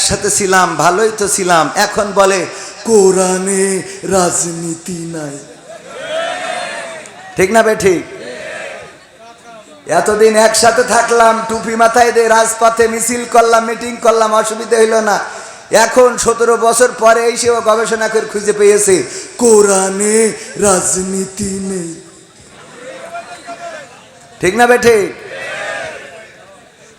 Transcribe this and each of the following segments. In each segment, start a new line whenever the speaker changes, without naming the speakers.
একসাথে ছিলাম, ভালোই তো ছিলাম। এখন বলে, কোরআনে রাজনীতি নাই। ঠিক না বে, ঠিক? এতদিন একসাথে থাকলাম, টুপি মাথায় দিয়ে রাজপথে মিছিল করলাম, মিটিং করলাম, অসুবিধা হইল না। এখন সতেরো বছর পরে এসে ও গবেষণা করে খুঁজে পেয়েছে, কোরআনে রাজনীতি নেই। ঠিক না বেঠে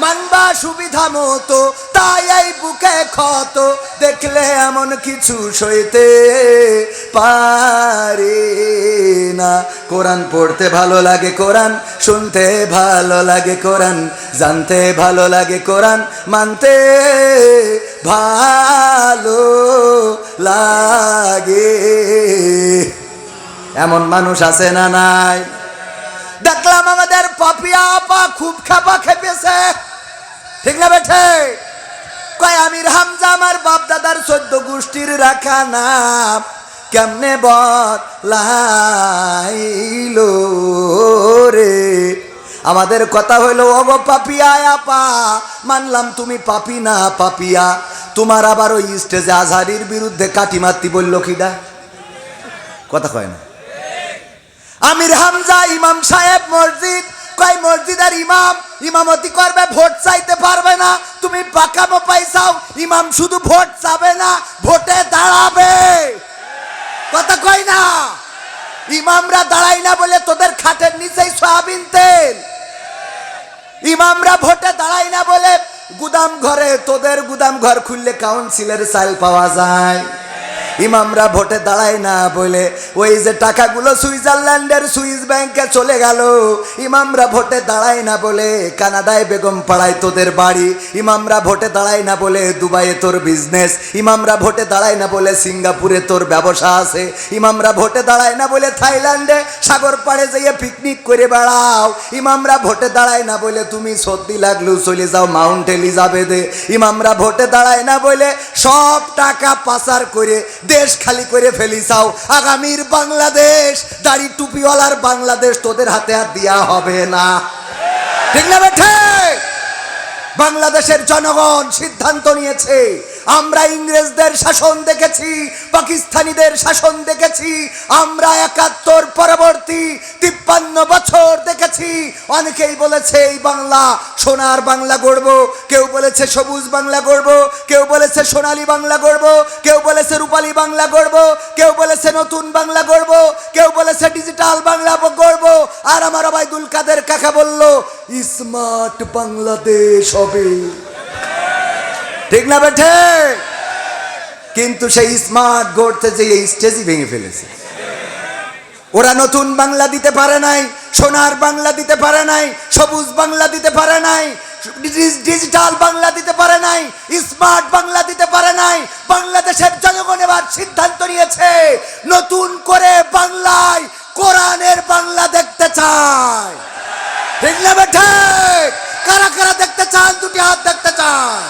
মানবা সুবিধা মতো, তাই এই বুকে ক্ষত, দেখলে এমন কিছু সইতে পারে না। কোরআন পড়তে ভালো লাগে কোরআন, শুনতে ভালো লাগে কোরআন, জানতে ভালো লাগে কোরআন, মানতে ভালো লাগে। এমন মানুষ আছে না নাই? দেখলাম আমাদের আপা খুব খাপা খেপেছে। ঠিক না বেঠে? কয় হামজা আমার বাপ দাদার চোদ্দ গোষ্ঠীর রাখা নাম। কেমনে বলাইল রে? আমাদের কথা হইল অগ পাপিয়া, আপা, মানলাম তুমি পাপি না পাপিয়া। তোমার আবার ওই স্টেজে আজহারির বিরুদ্ধে কাটি মারতি বলল কিডা কথা কয় না। আমির হামজা, ইমাম সাহেব, মসজিদ কয় মসজিদের ইমাম। ইমামতি করবে, ভোট চাইতে পারবে না। তুমি পাকামো পাইছাও, ইমাম শুধু ভোট চাবে না, ভোটে দাঁড়াবে। কথা কয় না? ইমামরা দাঁড়াই না বলে তোদের খাটের নিচেই সয়াবিন তেল। ইমামরা ভোটে দাঁড়াই না বলে গুদাম ঘরে, তোদের গুদাম ঘর খুললে কাউন্সিলের চাল পাওয়া যায়। ইমামরা ভোটে দাঁড়ায় না বলে। ওই যে টাকাগুলো সুইজারল্যান্ডের সুইস ব্যাংকে চলে গেল, ইমামরা ভোটে দাঁড়ায় না বলে। কানাডায় বেগম পাড়ায় তোদের বাড়ি, ইমামরা ভোটে দাঁড়ায় না বলে দুবাইয়ে তোর বিজনেস ইমামরা ভোটে দাঁড়ায় না বলে সিঙ্গাপুরে তোর ব্যবসা আছে। ইমামরা ভোটে দাঁড়ায় না বলে থাইল্যান্ডে সাগর পাড়ে যেয়ে পিকনিক করে বেড়াও। ইমামরা ভোটে দাঁড়ায় না বলে তুমি সর্দি লাগল, চলে যাও মাউন্ট এলিজাবেথে। ইমামরা ভোটে দাঁড়ায় না বলে সব টাকা পাচার করে দেশ খালি করে ফেলিসাও আগামীর বাংলাদেশ, দাড়ি টুপিওয়ালার বাংলাদেশ তোদের হাতে আর দেওয়া হবে না। ঠিক না বেঠে? বাংলাদেশের জনগণ সিদ্ধান্ত নিয়েছে, আমরা ইংরেজদের শাসন দেখেছি, পাকিস্তানিদের শাসন দেখেছি, আমরা একাত্তর পরবর্তী তিপ্পান্ন বছর দেখেছি। অনেকেই বলেছে, এই বাংলা, সোনার বাংলা গড়ব। কেউ বলেছে, সবুজ বাংলা গড়ব। কেউ সোনালী বাংলা গড়ব, কেউ বলেছে রূপালী বাংলা গড়ব, কেউ বলেছে নতুন বাংলা গড়ব, কেউ বলেছে ডিজিটাল বাংলা গড়ব। আর আমার আবাইদুল কাদের কাকা বলল স্মার্ট বাংলাদেশ হবে। ঠিক না বেঠে? কিন্তু সেই স্মার্ট গড়তে যে এই স্টেজই ভেঙে ফেলেছে। ওরা নতুন বাংলা দিতে পারে নাই, সোনার বাংলা দিতে পারে নাই, সবুজ বাংলা দিতে পারে নাই ডিজিটাল বাংলা দিতে পারে নাই, স্মার্ট বাংলা দিতে পারে নাই, বাংলাদেশের জনগণ এবার সিদ্ধান্ত নিয়েছে, নতুন করে বাংলায় কোরআনের বাংলা দেখতে চায়। ঠিক না কারা কারা দেখতে চান? দুটি হাত দেখতে চান।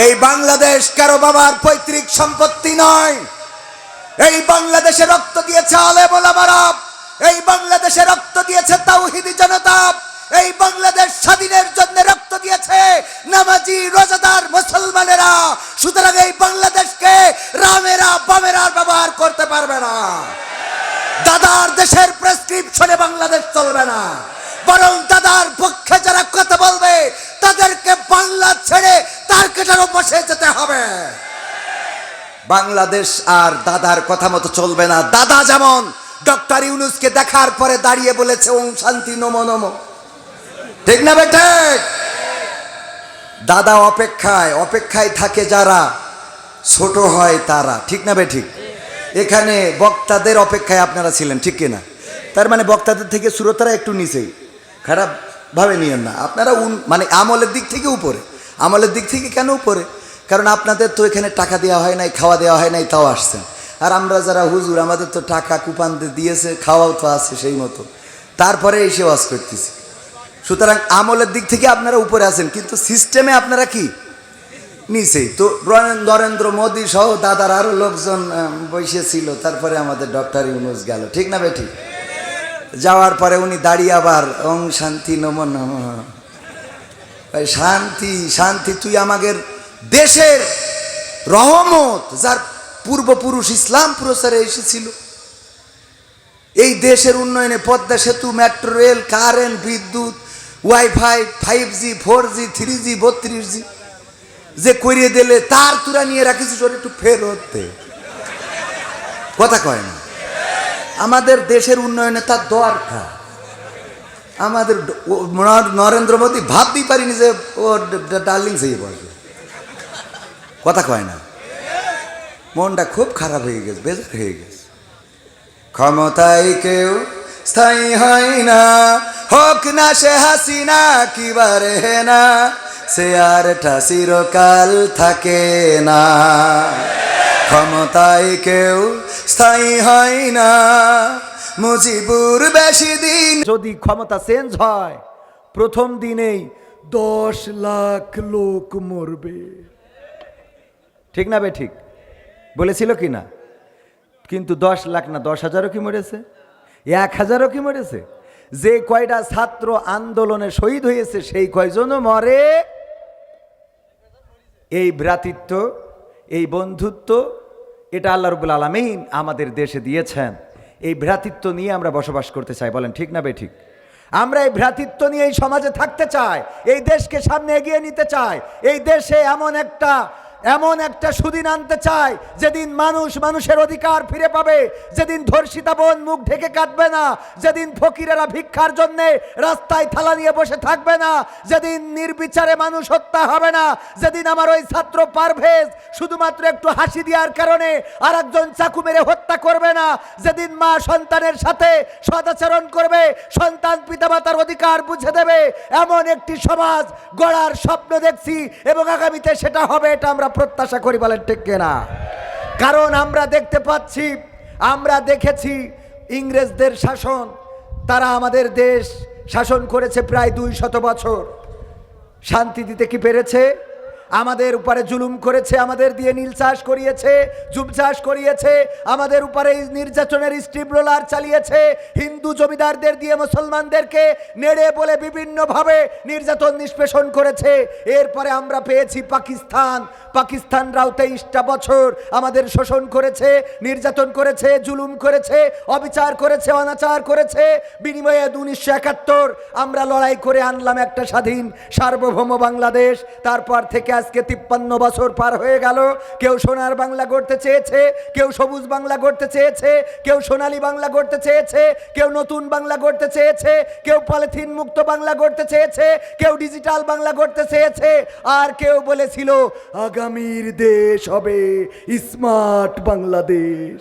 এই বাংলাদেশ কারও বাবার পৈতৃক সম্পত্তি নয়। এই বাংলাদেশে রক্ত দিয়েছে আলে আলেমারা এই বাংলাদেশে রক্ত দিয়েছে তাওহিদি জনতা। এই বাংলাদেশ স্বাধীনের জন্য রক্ত দিয়েছে নামাজি, রোজাদার মুসলমানেরা। সুতরাং এই বাংলাদেশকে রামেরা, বামেরা ব্যবহার করতে পারবে না। দাদার দেশের প্রেসক্রিপশনে বাংলাদেশ চলবে না। বরং দাদার পক্ষে যারা কথা বলবে তাদেরকে বাংলা ছেড়ে তার বসে যেতে হবে। বাংলাদেশ আর দাদার কথা মতো চলবে না। দাদা যেমন ডক্টর ইউনুসকে দেখার পরে দাঁড়িয়ে বলেছে, ওম শান্তি, নমো নমো। ঠিক না বেটে দাদা অপেক্ষায় অপেক্ষায় থাকে যারা, ছোট হয় তারা। ঠিক না বে ঠিক? এখানে বক্তাদের অপেক্ষায় আপনারা ছিলেন, ঠিক কিনা? তার মানে বক্তাদের থেকে শ্রোতারা একটু নিচেই। খারাপ ভাবে নিয়েন না। আপনারা উন- মানে আমলের দিক থেকে উপরে। আমলের দিক থেকে কেন উপরে? কারণ আপনাদের তো এখানে টাকা দেওয়া হয় নাই, খাওয়া দেওয়া হয় নাই, তাও আসছেন। আর আমরা যারা হুজুর, আমাদের তো টাকা কুপান দিয়েছে, খাওয়াও তো আছে সেই মতো। তারপরে এসে ওয়াজ করতেছি। সুতরাং আমলের দিক থেকে আপনারা উপরে আছেন, কিন্তু সিস্টেমে আপনারা কি? নিচেই তো নরেন্দ্র মোদী সহ দাদার আরও লোকজন বসেছিল তারপরে আমাদের ডক্টর ইউনুস গেল। ঠিক না বেটি? যাওয়ার পরে উনি দাঁড়িয়ে আবার, ওং শান্তি নম নম। শান্তি শান্তি, তুই আমাদের দেশের রহমত, যার পূর্বপুরুষ ইসলাম প্রচারে এসেছিল। এই দেশের উন্নয়নে পদ্মা সেতু, মেট্রো রেল কারেন্ট বিদ্যুৎ, wifi, five G, four G, three G, বত্রিশ জি, যে করিয়ে দিলে তার তুরা নিয়ে রাখিস একটু ফেরত দে। কথা কয় না। আমাদের দেশের উন্নয়নে তার দরকার আমাদের নরেন্দ্র মোদী ভাবতেই পারিনি যে ও ডার্লিং সেই বসবে। কথা কয় না। মনটা খুব খারাপ হয়ে গেছে, বেজার হয়ে গেছে। ক্ষমতায় কেউ স্থায়ী হয় না, হোক না সে হাসিনা, কি বারে না, সে আর চিরকাল থাকে না। ক্ষমতায় কেউ স্থায়ী হয় না। মুজিবুর বেশি দিন
যদি ক্ষমতা চেঞ্জ হয়, প্রথম দিনেই দশ লাখ লোক মরবে। ঠিক না বে ঠিক? বলেছিল কি না? কিন্তু দশ লাখ না দশ হাজারও কি মরেছে? এক হাজারও কি মরেছে? যে কয়টা ছাত্র আন্দোলনে শহীদ হয়েছে, সেই কয়জনও মরে? এই ভ্রাতৃত্ব, এই বন্ধুত্ব এটা আল্লাহ রবুল আলমিন আমাদের দেশে দিয়েছেন। এই ভ্রাতৃত্ব নিয়ে আমরা বসবাস করতে চাই, বলেন, ঠিক না বে ঠিক? আমরা এই ভ্রাতৃত্ব নিয়ে এই সমাজে থাকতে চাই, এই দেশকে সামনে এগিয়ে নিতে চাই, এই দেশে এমন একটা এমন একটা সুদিন আনতে চাই যেদিন মানুষ মানুষের অধিকার ফিরে পাবে, যেদিন ধর্ষিতা বোন মুখ ঢেকে কাটবে না, যেদিন ফকিরেরা ভিক্ষার জন্যে রাস্তায় থালা নিয়ে বসে থাকবে না, যেদিন নির্বিচারে মানুষ হত্যা হবে না, যেদিন আমার ওই ছাত্র পারভেজ শুধুমাত্র একটু হাসি দেওয়ার কারণে আর একজন চাকু মেরে হত্যা করবে না, যেদিন মা সন্তানের সাথে সদাচরণ করবে, সন্তান পিতামাতার অধিকার বুঝে দেবে, এমন একটি সমাজ গড়ার স্বপ্ন দেখছি এবং আগামীতে সেটা হবে, এটা আমরা প্রত্যাশা করি বলেন ঠিক না কারণ আমরা দেখতে পাচ্ছি, আমরা দেখেছি ইংরেজদের শাসন, তারা আমাদের দেশ শাসন করেছে প্রায় দুই শত বছর। শান্তি দিতে কি পেরেছে? আমাদের উপরে জুলুম করেছে, আমাদের দিয়ে নীল চাষ করিয়েছে, জুম চাষ করিয়েছে, আমাদের উপরে নির্যাতনের স্টিম রোলার চালিয়েছে, হিন্দু জমিদারদের দিয়ে মুসলমানদেরকে নেড়ে বলে বিভিন্নভাবে নির্যাতন নিষ্পেষণ করেছে। এরপরে আমরা পেয়েছি পাকিস্তান। পাকিস্তানরাও তেইশটা বছর আমাদের শোষণ করেছে, নির্যাতন করেছে, জুলুম করেছে, অবিচার করেছে, অনাচার করেছে। বিনিময়ে উনিশশো একাত্তর আমরা লড়াই করে আনলাম একটা স্বাধীন সার্বভৌম বাংলাদেশ। তারপর থেকে আজকে তিপ্পান্ন বছর পার হয়ে গেল। কেউ সোনার বাংলা গড়তে চেয়েছে, কেউ সবুজ বাংলা গড়তে চেয়েছে, কেউ সোনালি বাংলা গড়তে চেয়েছে, কেউ নতুন বাংলা গড়তে চেয়েছে, কেউ পলিথিন মুক্ত বাংলা গড়তে চেয়েছে, কেউ ডিজিটাল বাংলা গড়তে চেয়েছে, আর কেউ বলেছিল, আগামীর দেশ হবে স্মার্ট বাংলাদেশ।